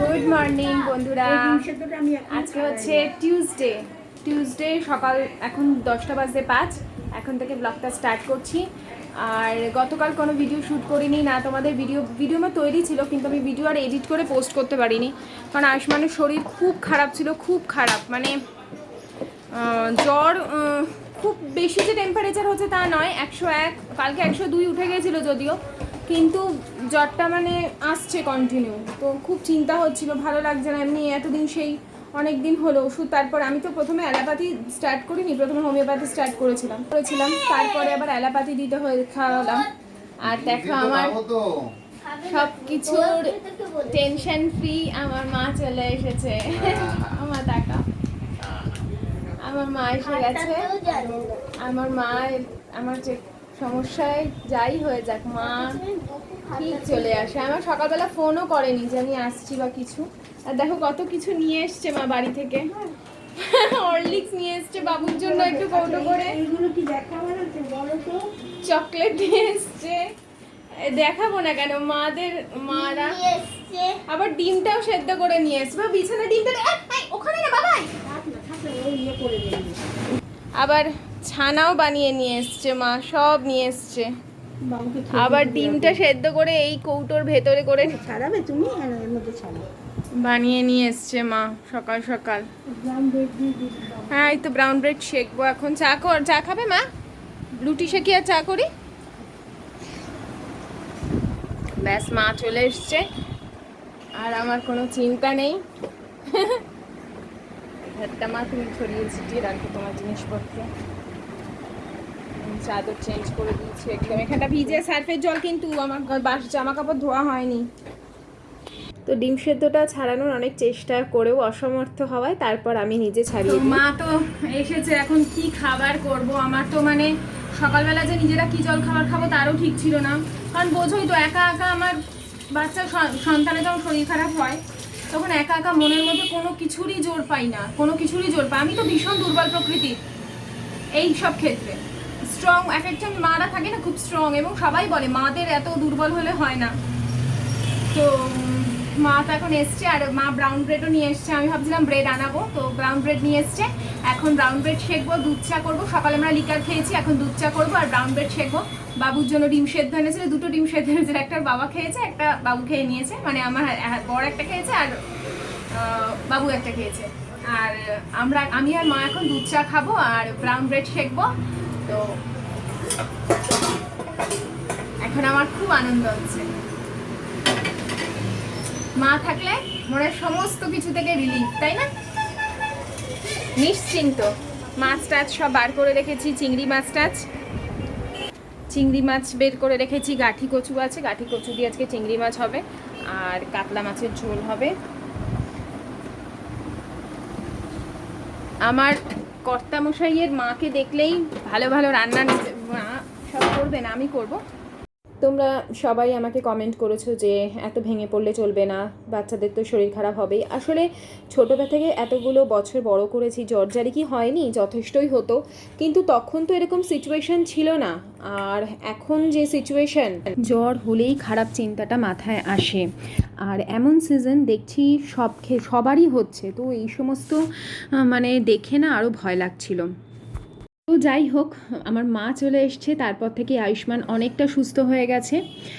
Good morning বন্ধুরা। আজকে হচ্ছে টিউসডে টিউসডে সকাল এখন দশটা বাজতে পাঁচ। এখন থেকে ব্লগটা স্টার্ট করছি। আর গতকাল কোনো ভিডিও শ্যুট করিনি না তোমাদের ভিডিও ভিডিও আমার তৈরি ছিল কিন্তু আমি ভিডিও আর এডিট করে পোস্ট করতে পারিনি। কারণ আয়ুষ্মানের শরীর খুব খারাপ ছিল খুব খারাপ। মানে জ্বর খুব বেশি যে টেম্পারেচার হচ্ছে তা নয়। একশো এক কালকে একশো দুই উঠে গেছিল যদিও। কিন্তু জ্বরটা মানে আসছে কন্টিনিউ তো খুব চিন্তা হচ্ছিল ভালো লাগছে না এমনি এতদিন সেই অনেক দিন হলো ওষুধ তারপর আমি তো প্রথমে অ্যালোপ্যাথি স্টার্ট করিনি প্রথমে হোমিওপ্যাথি স্টার্ট করেছিলাম। করেছিলাম তারপরে আবার অ্যালোপ্যাথি দিতে হয়ে খাওয়ালাম। আর দেখো আমার সব কিছুর টেনশন ফ্রি আমার মা চলে এসেছে। আমার টাকা। আমার মা এসে গেছে। আমার মা আমার যে সমস্যায় যাই হয়ে যাক মা ঠিক চলে আসে। আমার সকালবেলা ফোনও করেনি যে আমি আসছি বা কিছু। আর দেখো কত কিছু নিয়ে এসছে মা বাড়ি থেকে। হরলিক্স নিয়ে এসছে বাবুর জন্য একটু কৌটো করে। চকলেট নিয়ে এসছে। দেখাবো না কেন মাদের মারা। আবার ডিমটাও সেদ্ধ করে নিয়ে এসছে। বা বিছানা ডিমটা ওখানে না বাবাই। ইয়ে আবার ছানাও বানিয়ে নিয়ে এসছে মা সব নিয়ে এসছে। আবার ডিমটা সেদ্ধ করে এই কৌটোর ভেতরে করে ছাড়াবে তুমি? ছাড়াবে বানিয়ে নিয়ে এসছে মা সকাল সকাল। হ্যাঁ এই তো ব্রাউন ব্রেড শেখবো এখন। চা কর চা খাবে মা? রুটি শেখি আর চা করি? ব্যাস মা চলে এসছে। আর আমার কোনো চিন্তা নেই। ঘরটা মা তুমি ছড়িয়ে ছিটিয়ে রাখো তোমার জিনিসপত্র। চাদর চেঞ্জ করে দিয়েছি একদম। এখানটা ভিজে সার্ফের জল কিন্তু আমার বাস জামা কাপড় ধোয়া হয়নি। তো ডিম সেদ্ধটা ছাড়ানোর অনেক চেষ্টা করেও অসমর্থ হওয়ায় তারপর আমি নিজে ছাড়িয়ে মা তো এসেছে এখন কি খাবার করব? আমার তো মানে সকালবেলা যে নিজেরা কি জল খাবার খাব তারও ঠিক ছিল না। কারণ বোঝোই তো একা একা আমার বাচ্চা সন্তানের যখন শরীর খারাপ হয় তখন একা একা মনের মধ্যে কোনো কিছুরই জোর পাই না কোনো কিছুরই জোর পাই আমি তো ভীষণ দুর্বল প্রকৃতির এই সব ক্ষেত্রে। স্ট্রং এক একজন মারা থাকে না খুব স্ট্রং এবং সবাই বলে মাদের এত দুর্বল হলে হয় না। তো মা তো এখন এসছে আর মা ব্রাউন ব্রেডও নিয়ে এসছে। আমি ভাবছিলাম ব্রেড আনাবো তো ব্রাউন ব্রেড নিয়ে এসছে। এখন ব্রাউন ব্রেড শেখবো দুধ চা করব। সকালে আমরা লিকার খেয়েছি এখন দুধ চা করব আর ব্রাউন ব্রেড শেখবো। বাবুর জন্য ডিম সেদ্ধ এনেছিল দুটো ডিম সেদ্ধ এনেছিল। একটা বাবা খেয়েছে একটা বাবু খেয়ে নিয়েছে। মানে আমার আহ, বড় একটা খেয়েছে আর বাবু একটা খেয়েছে। আর আমরা আমি আর মা এখন দুধ চা খাব আর ব্রাউন ব্রেড শেখবো। তো এখন আমার খুব আনন্দ হচ্ছে। মা থাকলে মনের সমস্ত কিছু থেকে রিলিফ তাই না? নিশ্চিন্ত। মাছ টাছ সব বার করে রেখেছি, চিংড়ি মাছ টাছ। চিংড়ি মাছ বের করে রেখেছি, গাঠি কচু আছে, গাঠি কচু দিয়ে আজকে চিংড়ি মাছ হবে, আর কাতলা মাছের ঝোল হবে। আমার কর্তামশাইয়ের মাকে দেখলেই ভালো ভালো রান্না নিতে- সব করবে না, আমি করব। তোমরা সবাই আমাকে কমেন্ট করেছ যে এত ভেঙে পড়লে চলবে না, বাচ্চাদের তো শরীর খারাপ হবেই। আসলে ছোটোবেলা থেকে এতগুলো বছর বড় করেছি, জ্বর জারি কি হয়নি? যথেষ্টই হতো। কিন্তু তখন তো এরকম সিচুয়েশন ছিল না। আর এখন যে সিচুয়েশন জ্বর হলেই খারাপ চিন্তাটা মাথায় আসে। আর এমন সিজন দেখছি সব সবারই হচ্ছে। তো এই সমস্ত মানে দেখে না আরও ভয় লাগছিল। তো যাই হোক, আমার মা চলে এসছে, তারপর থেকে আয়ুষ্মান অনেকটা সুস্থ হয়ে গেছে।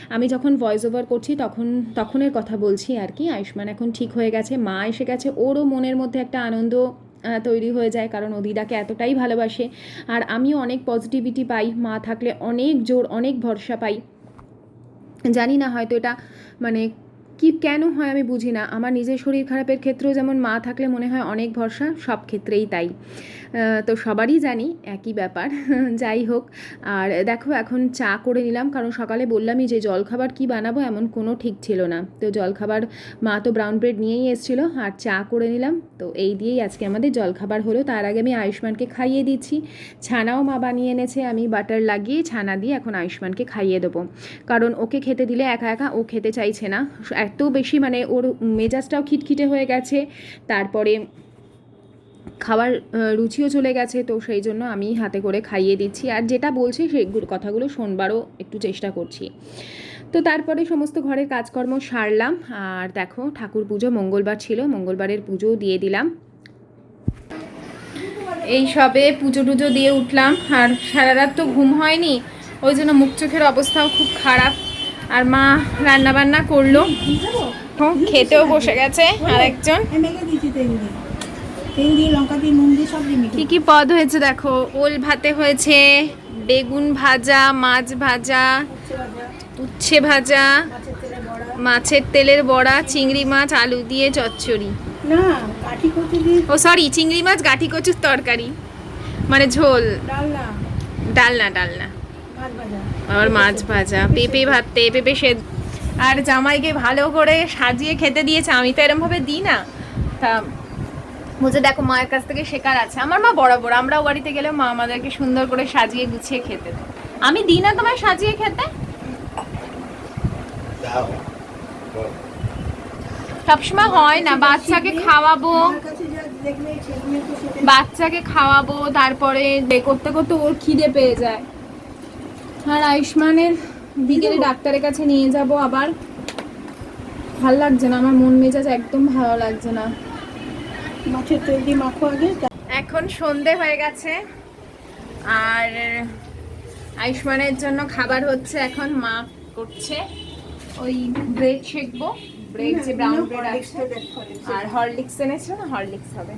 আমি যখন ভয়েস ওভার করছি, তখন, তখনের কথা বলছি আর কি, আয়ুষ্মান এখন ঠিক হয়ে গেছে, মা এসে গেছে, ওরও মনের মধ্যে একটা আনন্দ তৈরি হয়ে যায়, কারণ ও দিদাকে এতটাই ভালোবাসে। আর আমিও অনেক পজিটিভিটি পাই, মা থাকলে অনেক জোর, অনেক ভরসা পাই। জানি না হয়তো এটা মানে কি কেন হয় আমি বুঝি না। আমার নিজের শরীর খারাপের ক্ষেত্রেও যেমন মা থাকলে মনে হয় অনেক ভরসা, সব ক্ষেত্রেই তাই। তো সবারই জানি একই ব্যাপার। যাই হোক, আর দেখো এখন চা করে নিলাম, কারণ সকালে বললামই যে জলখাবার কি বানাবো এমন কোনো ঠিক ছিল না। তো জলখাবার মা তো ব্রাউন ব্রেড নিয়েই এসেছিল, আর চা করে নিলাম। তো এই দিয়েই আজকে আমাদের জলখাবার হলো। তার আগে আমি আয়ুষ্মানকে খাইয়ে দিচ্ছি। ছানাও মা বানিয়ে এনেছে, আমি বাটার লাগিয়ে ছানা দিয়ে এখন আয়ুষ্মানকে খাইয়ে দেবো। কারণ ওকে খেতে দিলে একা একা ও খেতে চাইছে না। এত বেশি মানে ওর মেজাজটাও খিটখিটে হয়ে গেছে। তারপরে খাবার রুচিও চলে গেছে, তো সেই জন্য আমি হাতে করে খাইয়ে দিচ্ছি। আর যেটা বলছে সেই কথাগুলো শোনবারও একটু চেষ্টা করছি। তো তারপরে সমস্ত ঘরের কাজকর্ম সারলাম। আর দেখো, ঠাকুর পুজো মঙ্গলবার ছিল, মঙ্গলবারের পুজোও দিয়ে দিলাম। এই সবে পুজো টুজো দিয়ে উঠলাম। আর সারা রাত তো ঘুম হয়নি, ওই জন্য মুখ চোখের অবস্থাও খুব খারাপ। আর মা রান্না বান্না করল খেতেও বসে গেছে আর একজন আমি মেখে দিয়েছি তেল দিয়ে। তেল দিয়ে লঙ্কা দিয়ে নুন দিয়ে সব দিয়ে মেখে কি কি পদ হয়েছে দেখো? ওল ভাতে হয়েছে বেগুন ভাজা মাছ ভাজা উচ্ছে ভাজা মাছের তেলের বড়া চিংড়ি মাছ আলু দিয়ে চচ্চড়ি। ও সরি চিংড়ি মাছ গাঠি কচুর তরকারি। মানে ঝোল। ডালনা। ডালনা ডালনা। আবার মাছ ভাজা। পেঁপে ভাতে পেঁপে সে আর জামাইকে ভালো করে সাজিয়ে খেতে দিয়েছে আমি তো এরমভাবে দিই না। তা বুঝে দেখো মায়ের কাছ থেকে শেখার আছে। আমার মা বরাবর আমরাও বাড়িতে গেলে মা আমাদেরকে সুন্দর করে সাজিয়ে গুছিয়ে খেতে আমি দিই না তোমায় সাজিয়ে খেতে? সবসময় হয় না বাচ্চাকে খাওয়াবো। আমার বাচ্চাকে খাওয়াবো তারপরে করতে করতে ওর খিদে পেয়ে যায়। আর আয়ুষ্মানের বিকেলে ডাক্তারের কাছে নিয়ে যাব আবার। ভালো লাগছে না আমার মন মেজাজ একদম ভালো লাগছে না। মাছের তেল দিয়ে মাখো আগে। এখন সন্ধে হয়ে গেছে আর আয়ুষ্মানের জন্য খাবার হচ্ছে এখন মা করছে। ওই ব্রেড শেখবো ব্রেড যে ব্রাউন ব্রেড আছে। আর হরলিক্স এনেছিল না? হরলিক্স হবে।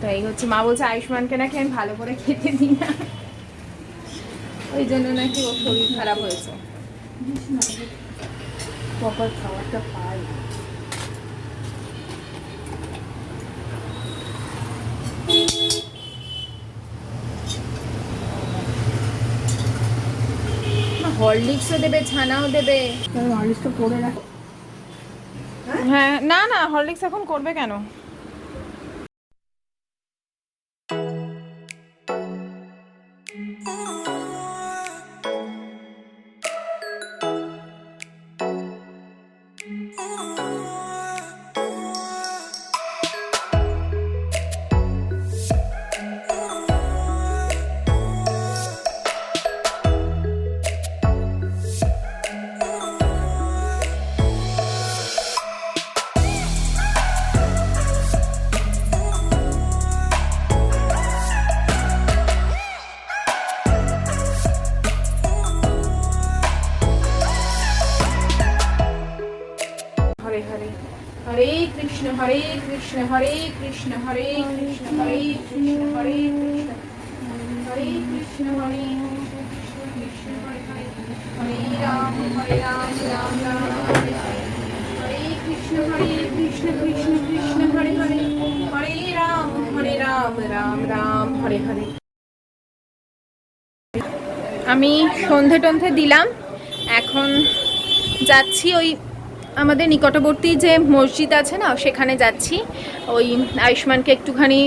তো এই হচ্ছে মা বলছে আয়ুষ্মানকে নাকি আমি ভালো করে খেতে দিই না। ওই জন্য নাকি ওর শরীর খারাপ হয়েছে। প্রপার খাবারটা পাই হরলিক্সও দেবে ছানাও দেবে। হরলিক্সটা করে রাখো। হ্যাঁ না না হরলিক্স এখন করবে কেন? কৃষ্ণ হরে কৃষ্ণ হরে কৃষ্ণ হরে কৃষ্ণ হরে রাম হরে রাম হরে কৃষ্ণ হরে কৃষ্ণ কৃষ্ণ কৃষ্ণ হরে হরে হরে রাম হরে রাম রাম রাম হরে হরে। আমি সন্ধে টন্ধে দিলাম। এখন যাচ্ছি ওই আমাদের নিকটবর্তী যে মসজিদ আছে না, সেখানে যাচ্ছি। ওই আয়ুষ্মানকে একটুখানি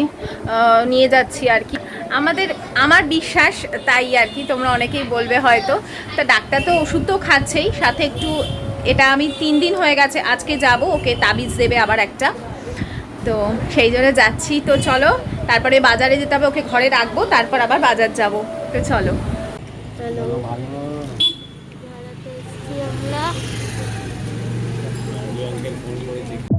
নিয়ে যাচ্ছি আর কি। আমাদের, আমার বিশ্বাস তাই আর কি, তোমরা অনেকেই বলবে হয়তো। তা ডাক্তার তো ওষুধ তো খাচ্ছেই, সাথে একটু, এটা আমি তিন দিন হয়ে গেছে, আজকে যাব, ওকে তাবিজ দেবে আবার একটা। তো সেই জন্য যাচ্ছি। তো চলো, তারপরে বাজারে যেতে হবে, ওকে ঘরে রাখব, তারপর আবার বাজার যাব। তো চলো, ভালো। can only only take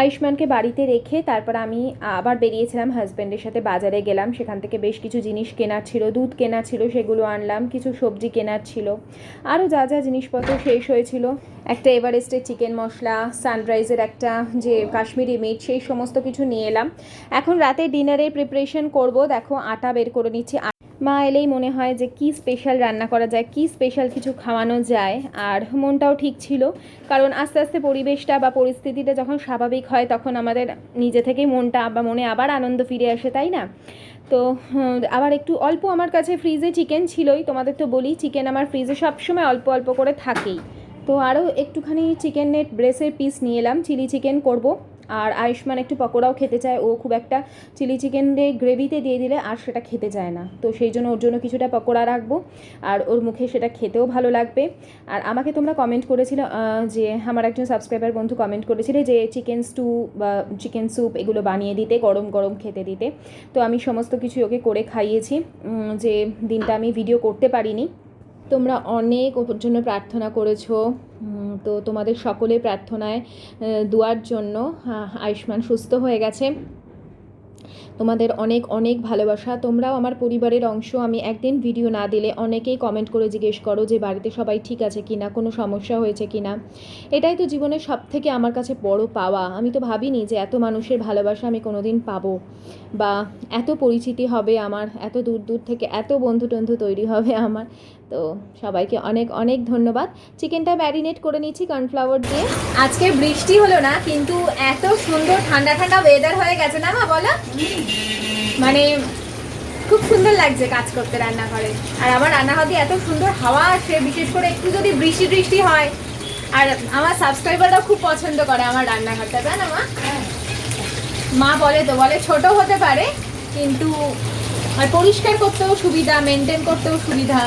আয়ুষ্মানকে বাড়িতে রেখে তারপর আমি আবার বেরিয়েছিলাম হাজব্যান্ডের সাথে বাজারে গেলাম। সেখান থেকে বেশ কিছু জিনিস কেনার ছিল, দুধ কেনার ছিল, সেগুলো আনলাম, কিছু সবজি কেনার ছিল। আরও যা যা জিনিসপত্র শেষ হয়েছিল, একটা এভারেস্টের চিকেন মশলা, সানরাইজের একটা যে কাশ্মীরি মিট, সেই সমস্ত কিছু নিয়ে এলাম। এখন রাতে ডিনারের প্রিপারেশন করব। দেখো, আটা বের করে নিচ্ছি। মা এলেই মনে হয় যে কি স্পেশাল রান্না করা যায়, কি স্পেশাল কিছু খাওয়ানো যায়, আর মনটাও ঠিক ছিল। কারণ আস্তে আস্তে পরিবেশটা বা পরিস্থিতিটা যখন স্বাভাবিক হয়, তখন আমাদের নিজে থেকেই মনটা বা মনে আবার আনন্দ ফিরে আসে, তাই না? তো আবার একটু অল্প আমার কাছে ফ্রিজে চিকেন ছিলই, তোমাদের তো বলি চিকেন আমার ফ্রিজে সবসময় অল্প অল্প করে থাকেই। তো আরও একটুখানি চিকেনের ব্রেসের পিস নিয়ে এলাম চিলি চিকেন করব। আর আয়ুষ্মান একটু পকোড়াও খেতে চায়, ও খুব একটা চিলি চিকেন দিয়ে গ্রেভিতে দিয়ে দিলে আর সেটা খেতে চায় না। তো সেই জন্য ওর জন্য কিছুটা পকোড়া রাখব আর ওর মুখে সেটা খেতেও ভালো লাগবে। আর আমাকে তোমরা কমেন্ট করেছিল যে আমার একজন সাবস্ক্রাইবার বন্ধু কমেন্ট করেছিলে যে চিকেন স্টু বা চিকেন স্যুপ এগুলো বানিয়ে দিতে, গরম গরম খেতে দিতে। তো আমি সমস্ত কিছু ওকে করে খাইয়েছি। যে দিনটা আমি ভিডিও করতে পারিনি। তোমরা অনেক ওর জন্য প্রার্থনা করেছ। তো তোমাদের সকলে প্রার্থনায় দুয়ার জন্য আয়ুষ্মান সুস্থ হয়ে গেছে। তোমাদের অনেক অনেক ভালোবাসা। তোমরাও আমার পরিবারের অংশ। আমি একদিন ভিডিও না দিলে অনেকেই কমেন্ট করে জিজ্ঞেস করো যে, বাড়িতে সবাই ঠিক আছে কি না কোনো সমস্যা হয়েছে কি না এটাই তো জীবনের সব থেকে আমার কাছে বড় পাওয়া। আমি তো ভাবিনি যে এত মানুষের ভালোবাসা আমি কোনো দিন পাবো। বা এত পরিচিতি হবে আমার, এত দূর দূর থেকে এত বন্ধু টন্ধু তৈরি হবে আমার। তো সবাইকে অনেক অনেক ধন্যবাদ। চিকেনটা ম্যারিনেট করে নিচ্ছি কর্নফ্লাওয়ার দিয়ে। আজকে বৃষ্টি হলো না, কিন্তু এত সুন্দর ঠান্ডা ঠান্ডা ওয়েদার হয়ে গেছে না মা, বলো? মানে খুব সুন্দর লাগছে কাজ করতে রান্নাঘরে। আর আমার রান্নাঘরে এত সুন্দর হাওয়া আসে, বিশেষ করে একটু যদি বৃষ্টি বৃষ্টি হয়। আর আমার সাবস্ক্রাইবাররাও খুব পছন্দ করে আমার রান্নাঘরটা তাই না মা? মা বলে তো, বলে ছোট হতে পারে, কিন্তু আর পরিষ্কার করতেও সুবিধা মেনটেন করতেও সুবিধা।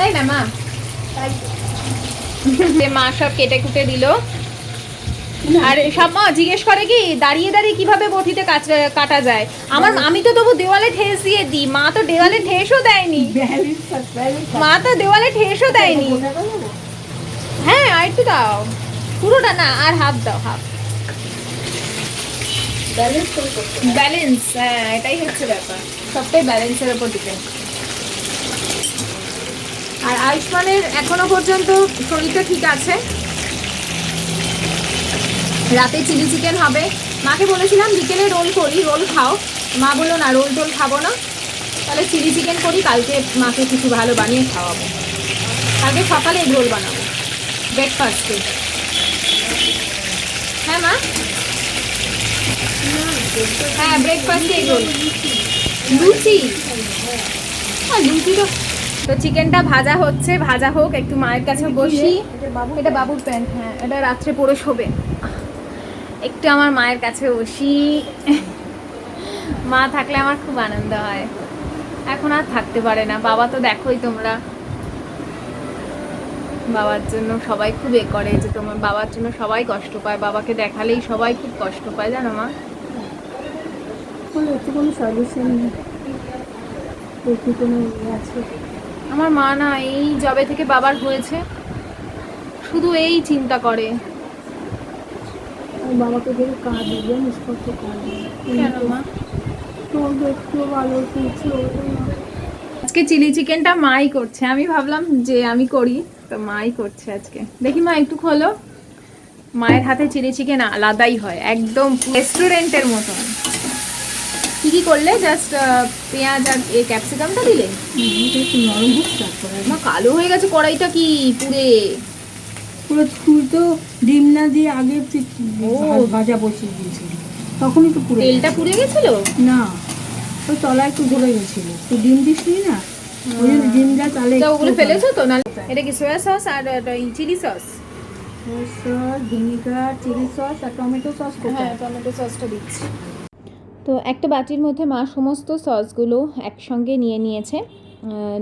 তাই না মা? মা সব কেটে কুটে দিল। আর সব মা জিজ্ঞেস করে কি দাঁড়িয়ে দাঁড়িয়ে কীভাবে বটিতে কাটা যায়? আমার আমি তো তবু দেওয়ালে ঠেস দিয়ে দিই মা তো দেওয়ালে ঠেসও দেয়নি। মা তো দেওয়ালে ঠেসও দেয়নি। হ্যাঁ আর একটু দাও। পুরোটা না আর হাফ দাও হাফ। ব্যালেন্স ব্যালেন্স হ্যাঁ এটাই হচ্ছে ব্যাপার। সবটাই ব্যালেন্সের উপর ডিপেন্ড আর আয়ুষ্মানের এখনও পর্যন্ত শরীরটা ঠিক আছে। রাতে চিলি চিকেন হবে। মাকে বলেছিলাম বিকেলে রোল করি, রোল খাও। মা বলল, না, রোল টোল খাব না। তাহলে চিলি চিকেন করি, কালকে মাকে কিছু ভালো বানিয়ে খাওয়াবো। কালকে সকালে এগ রোল বানাবো। ব্রেকফাস্টে হ্যাঁ মা? হ্যাঁ ব্রেকফাস্টে এগ রোল। লুচি? হ্যাঁ লুচি তো চিকেনটা ভাজা হচ্ছে ভাজা হোক একটু মায়ের কাছে বসি। এটা বাবুর প্যান্ট? হ্যাঁ এটা রাত্রে পরে শোবে। একটু আমার মায়ের কাছে বসি। মা থাকলে আমার খুব আনন্দ হয়। এখন আর থাকতে পারে না। বাবা তো দেখোই তোমরা। বাবার জন্য সবাই খুব এ করে যে তোমার বাবার জন্য সবাই কষ্ট পায়। বাবাকে দেখালেই সবাই খুব কষ্ট পায় জানো মা? কোনো সলিউশন নেই। কোনো ইয়ে আছে। আমার মা না এই জবে থেকে বাবার হয়েছে। শুধু এই চিন্তা করে। বাবাকে দেখে কাঁদে জানিস কত কাঁদে। কেন মা? তোর দেখতেও ভালো কিছু আজকে চিলি চিকেনটা মাই করছে। আমি ভাবলাম যে আমি করি তো মাই করছে আজকে। দেখি মা একটু খোলো। মায়ের হাতে চিলি চিকেন আলাদাই হয় একদম রেস্টুরেন্টের মতন। কি করলে? জাস্ট পেঁয়াজ আর এ ক্যাপসিকামটা দিলে? নরম হোক তারপরে মা কালো হয়ে গেছে কড়াইটা কি পুরে পুরো তো ডিম না দিয়ে আগে ভাজা বসিয়ে দিয়েছিলি। তখনই তো পুরো তেলটা পুড়ে গেছিল? না ওই তলায় একটু ধরে গেছিল। তুই ডিম দিসনি না? ওই জন্য ডিম তাহলে ওগুলো ফেলেছো তো? না এটা কি সোয়া সস আর chili sauce sauce vinegar chili sauce আর টমেটো সস হ্যাঁ টমেটো সসটা দিচ্ছি। তো একটা বাটির মধ্যে মা সমস্ত সসগুলো একসঙ্গে নিয়ে নিয়েছে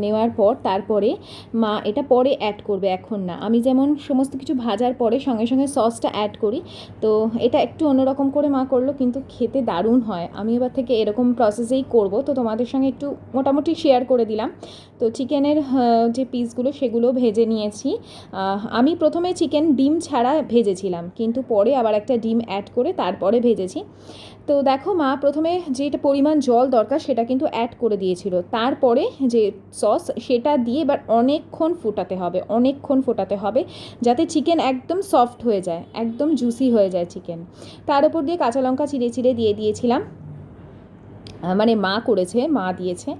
নেওয়ার পর তারপরে মা এটা পরে অ্যাড করবে এখন না। আমি যেমন সমস্ত কিছু ভাজার পরে সঙ্গে সঙ্গে সসটা অ্যাড করি, তো এটা একটু অন্যরকম করে মা করল কিন্তু খেতে দারুণ হয়। আমি এবার থেকে এরকম প্রসেসেই করব, তো তোমাদের সঙ্গে একটু মোটামুটি শেয়ার করে দিলাম। তো চিকেনের যে পিসগুলো সেগুলো ভেজে নিয়েছি। আমি প্রথমে চিকেন ডিম ছাড়া ভেজেছিলাম, কিন্তু পরে আবার একটা ডিম অ্যাড করে তারপরে ভেজেছি। তো দেখো মা, প্রথমে যেটা পরিমাণ জল দরকার সেটা কিন্তু অ্যাড করে দিয়েছিল। তারপরে যে সস সেটা দিয়ে এবার অনেকক্ষণ ফোটাতে হবে, অনেকক্ষণ ফোটাতে হবে যাতে চিকেন একদম সফট হয়ে যায়, একদম জুসি হয়ে যায় চিকেন তার উপর দিয়ে কাঁচা লঙ্কা চিড়ে চিড়ে দিয়ে দিয়েছিলাম। মানে মা করেছে, মা দিয়েছে।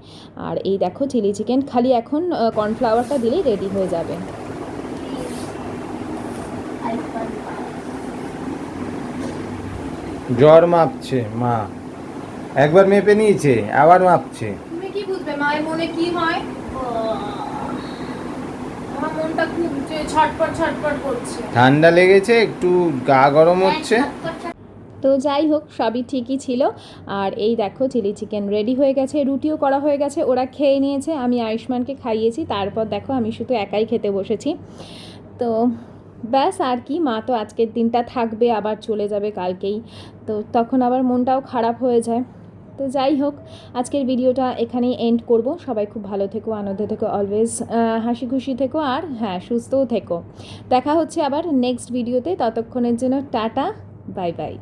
আর এই দেখো চিলি চিকেন খালি এখন কর্নফ্লাওয়ারটা দিলেই রেডি হয়ে যাবে। জ্বর মাপছে মা। একবার মেপে নিয়েছে আবার মাপছে। তুমি কি বুঝবে মায়ের মনে কি হয়? আমার মনটা খুব ছটপট ছটপট করছে। ঠান্ডা লেগেছে একটু গা গরম হচ্ছে। তো যাই হোক সবই ঠিকই ছিল। আর এই দেখো চিলি চিকেন রেডি হয়ে গেছে রুটিও করা হয়ে গেছে ওরা খেয়ে নিয়েছে আমি আয়ুষ্মানকে খাইয়েছি তারপর দেখো আমি শুধু একাই খেতে বসেছি। তো ব্যাস আর কি, মা তো আজকের দিনটা থাকবে, আবার চলে যাবে কালকেই। তো তখন আবার মনটাও খারাপ হয়ে যায়। তো যাই হোক, আজকের ভিডিওটা এখানেই এন্ড করব। সবাই খুব ভালো থেকো, আনন্দে থেকো অলওয়েজ হাসি খুশি থেকো আর হ্যাঁ সুস্থও থেকো। দেখা হচ্ছে আবার নেক্সট ভিডিওতে ততক্ষণের জন্য টাটা বাই বাই